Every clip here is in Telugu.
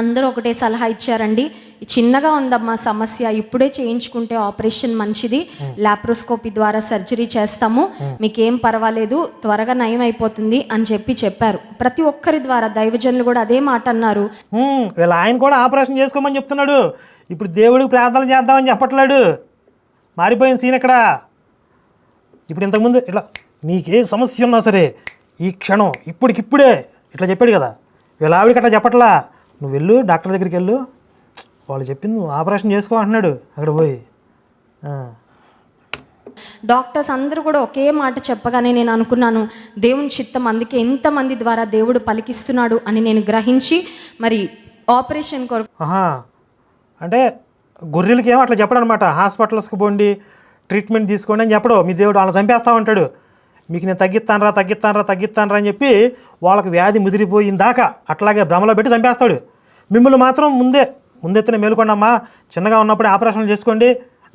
అందరూ ఒకటే సలహా ఇచ్చారండి. చిన్నగా ఉందమ్మా సమస్య ఇప్పుడే చేయించుకుంటే ఆపరేషన్ మంచిది. లాప్రోస్కోపీ ద్వారా సర్జరీ చేస్తాము. మీకేం పర్వాలేదు త్వరగా నయం అయిపోతుంది అని చెప్పి చెప్పారు. ప్రతి ఒక్కరి ద్వారా దైవజనులు కూడా అదే మాట అన్నారు. వీళ్ళ ఆయన కూడా ఆపరేషన్ చేసుకోమని చెప్తున్నాడు. ఇప్పుడు దేవుడికి ప్రార్థన చేద్దామని చెప్పట్లేడు. మారిపోయింది సీన్ ఇక్కడ ఇప్పుడు ఇంతకుముందు ఇట్లా నీకే సమస్య ఉన్నా సరే ఈ క్షణం ఇప్పటికిప్పుడే ఇట్లా చెప్పాడు కదా. వీళ్ళ ఆవిడకి అట్లా చెప్పట్లా? నువ్వు వెళ్ళు డాక్టర్ దగ్గరికి వెళ్ళు. వాళ్ళు చెప్పింది నువ్వు ఆపరేషన్ చేసుకో అంటున్నాడు. అక్కడ పోయి. డాక్టర్స్ అందరూ కూడా ఒకే మాట చెప్పగానే నేను అనుకున్నాను దేవుని చిత్తం అందుకే ఎంతమంది ద్వారా దేవుడు పలికిస్తున్నాడు అని నేను గ్రహించి మరి ఆపరేషన్ కొరకు అంటే గొర్రెలకి ఏమో అట్లా చెప్పడు అనమాట హాస్పిటల్స్కి పోండి ట్రీట్మెంట్ తీసుకోండి అని చెప్పడు. మీ దేవుడు వాళ్ళని చంపేస్తా ఉంటాడు. మీకు నేను తగ్గిస్తానరా తగ్గిస్తానరా తగ్గిస్తానరా అని చెప్పి వాళ్ళకి వ్యాధి ముదిరిపోయిన దాకా అట్లాగే భ్రమలో పెట్టి చంపేస్తాడు. మిమ్మల్ని మాత్రం ముందే ముందెత్తున మేలుకోండి అమ్మా చిన్నగా ఉన్నప్పుడే ఆపరేషన్ చేసుకోండి.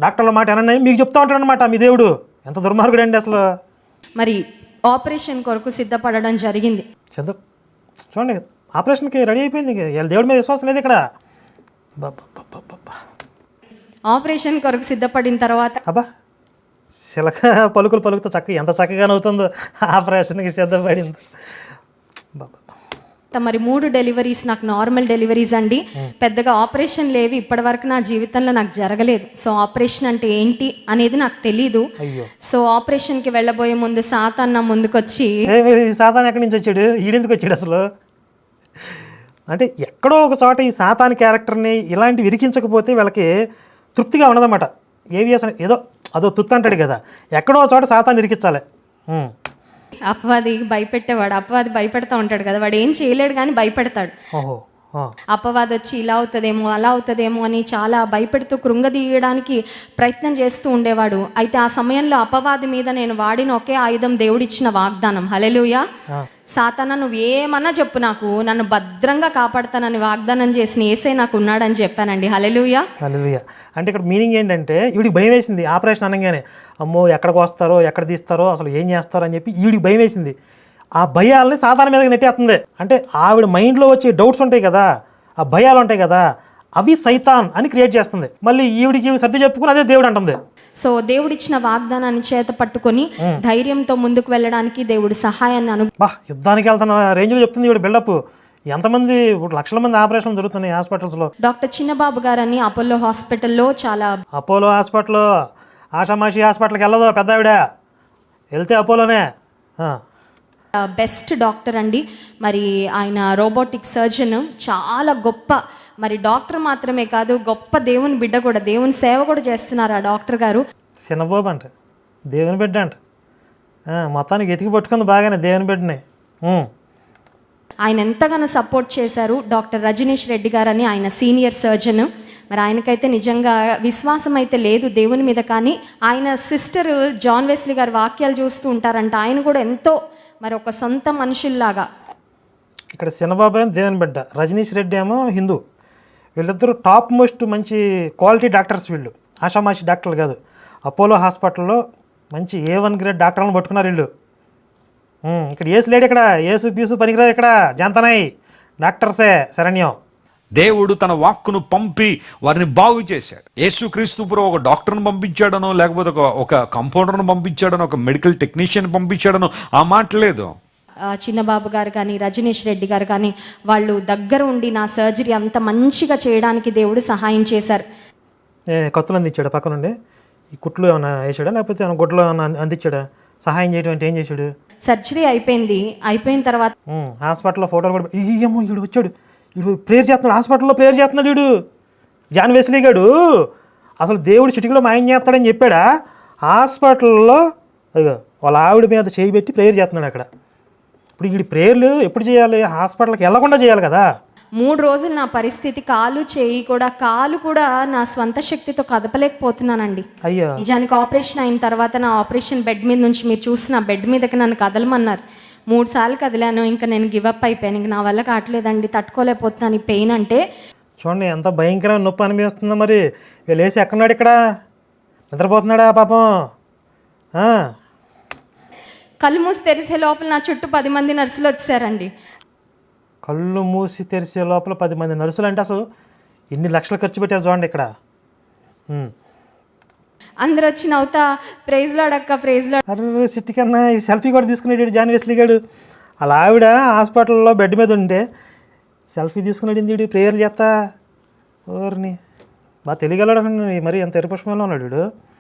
డాక్టర్ల మాట ఏనన్నా మీకు చెప్తా ఉంటాడు అనమాట మీ దేవుడు. ఎంత దుర్మార్గుడు అండి అసలు. మరి ఆపరేషన్ కొరకు సిద్ధపడడం జరిగింది. చంద్ర చూడండి ఆపరేషన్కి రెడీ అయిపోయింది. వీళ్ళ దేవుడి మీద విశ్వాసం లేదు ఇక్కడ. ఆపరేషన్ కొరకు సిద్ధపడిన తర్వాత అబ్బా చిలక పలుకులు పలుకుతో చక్కగా ఎంత చక్కగా నవ్వుతుందో ఆపరేషన్కి సిద్ధపడింది. బాబా మరి మూడు డెలివరీస్ నాకు నార్మల్ డెలివరీస్ అండి. పెద్దగా ఆపరేషన్ లేవి ఇప్పటి వరకు నా జీవితంలో నాకు జరగలేదు. సో ఆపరేషన్ అంటే ఏంటి అనేది నాకు తెలీదు. సో ఆపరేషన్కి వెళ్ళబోయే ముందు సాతాన్ నా ముందుకొచ్చి సాతాన్ ఎక్కడి నుంచి వచ్చాడు? ఈడెందుకు వచ్చాడు అసలు? అంటే ఎక్కడో ఒక చోట ఈ సాతాన్ క్యారెక్టర్ని ఇలాంటి విరికించకపోతే వీళ్ళకి తృప్తిగా ఉండదన్నమాట. ఏవిఎస్ ఏదో అదో తుత్తు అంటాడు కదా. ఎక్కడో ఒక చోట సాతాన్ ఇరికించాలి ఉమ్. అపవాది భయపెట్టేవాడు అపవాది భయపెడతా ఉంటాడు కదా వాడు ఏం చేయలేడు కానీ భయపెడతాడు. అపవాది వచ్చి ఇలా అవుతుందేమో అలా అవుతుందేమో అని చాలా భయపెడుతూ కృంగదీయడానికి ప్రయత్నం చేస్తూ ఉండేవాడు. అయితే ఆ సమయంలో అపవాది మీద నేను వాడిన ఒకే ఆయుధం దేవుడిచ్చిన వాగ్దానం. హలెలుయా. సాతాన నువ్వు ఏమన్నా చెప్పు నాకు నన్ను భద్రంగా కాపాడుతానని వాగ్దానం చేసిన ఏసై నాకు ఉన్నాడని చెప్పానండి. Hallelujah hallelujah. అంటే ఇక్కడ మీనింగ్ ఏంటంటే ఈవిడికి భయం వేసింది ఆపరేషన్ అనగానే అమ్మో ఎక్కడికి వస్తారో ఎక్కడ తీస్తారో అసలు ఏం చేస్తారో అని చెప్పి ఈవిడికి భయం వేసింది. ఆ భయాలని సాధారణ మీదకి నెట్టేస్తుంది. అంటే ఆవిడ మైండ్లో వచ్చే డౌట్స్ ఉంటాయి కదా ఆ భయాలు ఉంటాయి కదా అవి సైతాన్ అని క్రియేట్ చేస్తుంది. మళ్ళీ ఈవిడికి ఈవిడ సర్ది చెప్పుకుని అదే దేవుడు అంటుంది. సో దేవుడిచ్చిన వాగ్దానాన్ని చేత పట్టుకొని ధైర్యంతో ముందుకు వెళ్ళడానికి దేవుడి సహాయాన్ని అను బా యుద్ధానికి వెళ్తున్న రేంజ్లో చెప్తుంది ఈవిడ బిల్డప్. ఎంతమంది ఇప్పుడు లక్షల మంది ఆపరేషన్లు జరుగుతున్నాయి హాస్పిటల్స్లో. డాక్టర్ చిన్నబాబు గారని అపోలో హాస్పిటల్లో చాలా అపోలో హాస్పిటల్ ఆషామాషి హాస్పిటల్కి వెళ్ళదు పెద్ద ఆవిడ వెళ్తే అపోలోనే. బెస్ట్ డాక్టర్ అండి. మరి ఆయన రోబోటిక్ సర్జన్ చాలా గొప్ప. మరి డాక్టర్ మాత్రమే కాదు గొప్ప దేవుని బిడ్డ కూడా దేవుని సేవ కూడా చేస్తున్నారు ఆ డాక్టర్ గారు. చిన్నబాబు అంట దేవుని బిడ్డ అంట. మొత్తానికి ఎతికి పట్టుకుంది బాగానే దేవుని బిడ్డని. ఆయన ఎంతగానో సపోర్ట్ చేశారు డాక్టర్ రజనీష్ రెడ్డి గారని ఆయన సీనియర్ సర్జన్ మరి ఆయనకైతే నిజంగా విశ్వాసం అయితే లేదు దేవుని మీద కానీ. ఆయన సిస్టర్ జాన్ వెస్లీ గారి వాక్యాలు చూస్తూ ఉంటారంట. ఆయన కూడా ఎంతో మరి ఒక సొంత మనుషుల్లాగా. ఇక్కడ శనబాబాయ్ దేవన్ దేవుని బిడ్డ రజనీష్ రెడ్డి ఏమో హిందూ. వీళ్ళిద్దరూ టాప్ మోస్ట్ మంచి క్వాలిటీ డాక్టర్స్ వీళ్ళు. ఆషామాషి డాక్టర్లు కాదు. అపోలో హాస్పిటల్లో మంచి ఏ వన్ గ్రేడ్ డాక్టర్లను పట్టుకున్నారు వీళ్ళు. ఇక్కడ ఏసు లేడు ఇక్కడ? ఏసు పీసు పనికిరాదు ఇక్కడ. జాంతనాయి. డాక్టర్సే శరణ్యం. దేవుడు తన వాక్కును పంపి వారిని బాగు చేశాడు. యేసుక్రీస్తు ప్రభు ఒక డాక్టర్ను పంపించాడనో లేకపోతే ఒక ఒక కంపౌండర్ను పంపించాడనో ఒక మెడికల్ టెక్నీషియన్ పంపించాడనో ఆ మాట లేదు. ఆ, చిన్నబాబు గారు కానీ రజనీష్ రెడ్డి గారు కానీ వాళ్ళు దగ్గర ఉండి నా సర్జరీ అంత మంచిగా చేయడానికి దేవుడు సహాయం చేశారు. ఏ కత్తులు అందించాడు పక్క నుండి ఈ కుట్లు ఏమైనా వేసాడా? లేకపోతే ఏమైనా గుడ్లు ఏమైనా అంది- అందించాడా? సహాయం చేయడం అంటే ఏం చేశాడు? సర్జరీ అయిపోయింది. అయిపోయిన తర్వాత హాస్పిటల్లో ఫోటోలు కూడా ఏమో ఈడు వచ్చాడు. ఈడు ప్రేయర్ చేస్తున్నాడు హాస్పిటల్లో ప్రేయర్ చేస్తున్నాడు వీడు. జాన్ వెస్లీ గాడు. అసలు దేవుడు చిటికలో మాయం చేస్తాడని చెప్పాడా? హాస్పిటల్లో వాళ్ళ ఆవిడ మీద చేయి పెట్టి ప్రేయర్ చేస్తున్నాడు అక్కడ. ఇప్పుడు వీడి ప్రేయర్లు ఎప్పుడు చేయాలి? హాస్పిటల్కి వెళ్ళకుండా చేయాలి కదా. మూడు రోజులు నా పరిస్థితి కాలు చేయి కూడా కాలు కూడా నా స్వంత శక్తితో కదపలేకపోతున్నానండి. అయ్యో. నిజానికి ఆపరేషన్ అయిన తర్వాత నా ఆపరేషన్ బెడ్ మీద నుంచి మీరు చూసిన బెడ్ మీదకి నన్ను కదలమన్నారు. మూడు సార్లు కదిలాను ఇంకా నేను గివప్ అయిపోయాను. ఇంక నా వల్ల కావట్లేదండి తట్టుకోలేకపోతున్నాను ఈ పెయిన్ అంటే. చూడండి ఎంత భయంకరమైన నొప్పి అనిపిస్తుందో మరి. వీళ్ళు వేసి ఎక్కడున్నాడు ఇక్కడ? నిద్రపోతున్నాడా పాపం? కళ్ళు మూసి తెరిసే లోపల నా చుట్టూ పది మంది నర్సులు వచ్చారండి. కళ్ళు మూసి తెరిచే లోపల పది మంది నర్సులు అంటే అసలు ఎన్ని లక్షలు ఖర్చు పెట్టారు చూడండి ఇక్కడ. అందరు వచ్చి నవ్వుతా ప్రైజ్ లాడక్క ప్రైజ్ లాడ్ అరే సిట్టి కన్నా ఈ సెల్ఫీ కూడా తీసుకునేటాడు జాన్ వెస్లీ గాడు. అలా ఆవిడ హాస్పిటల్లో బెడ్ మీద ఉంటే సెల్ఫీ తీసుకున్నాడు ఇంది ప్రేయర్ చేస్తా. ఓర్ని. బాగా తెలియగలడు మరి ఎంత ఎరుపుష్మంలో ఉన్నాడు వీడు.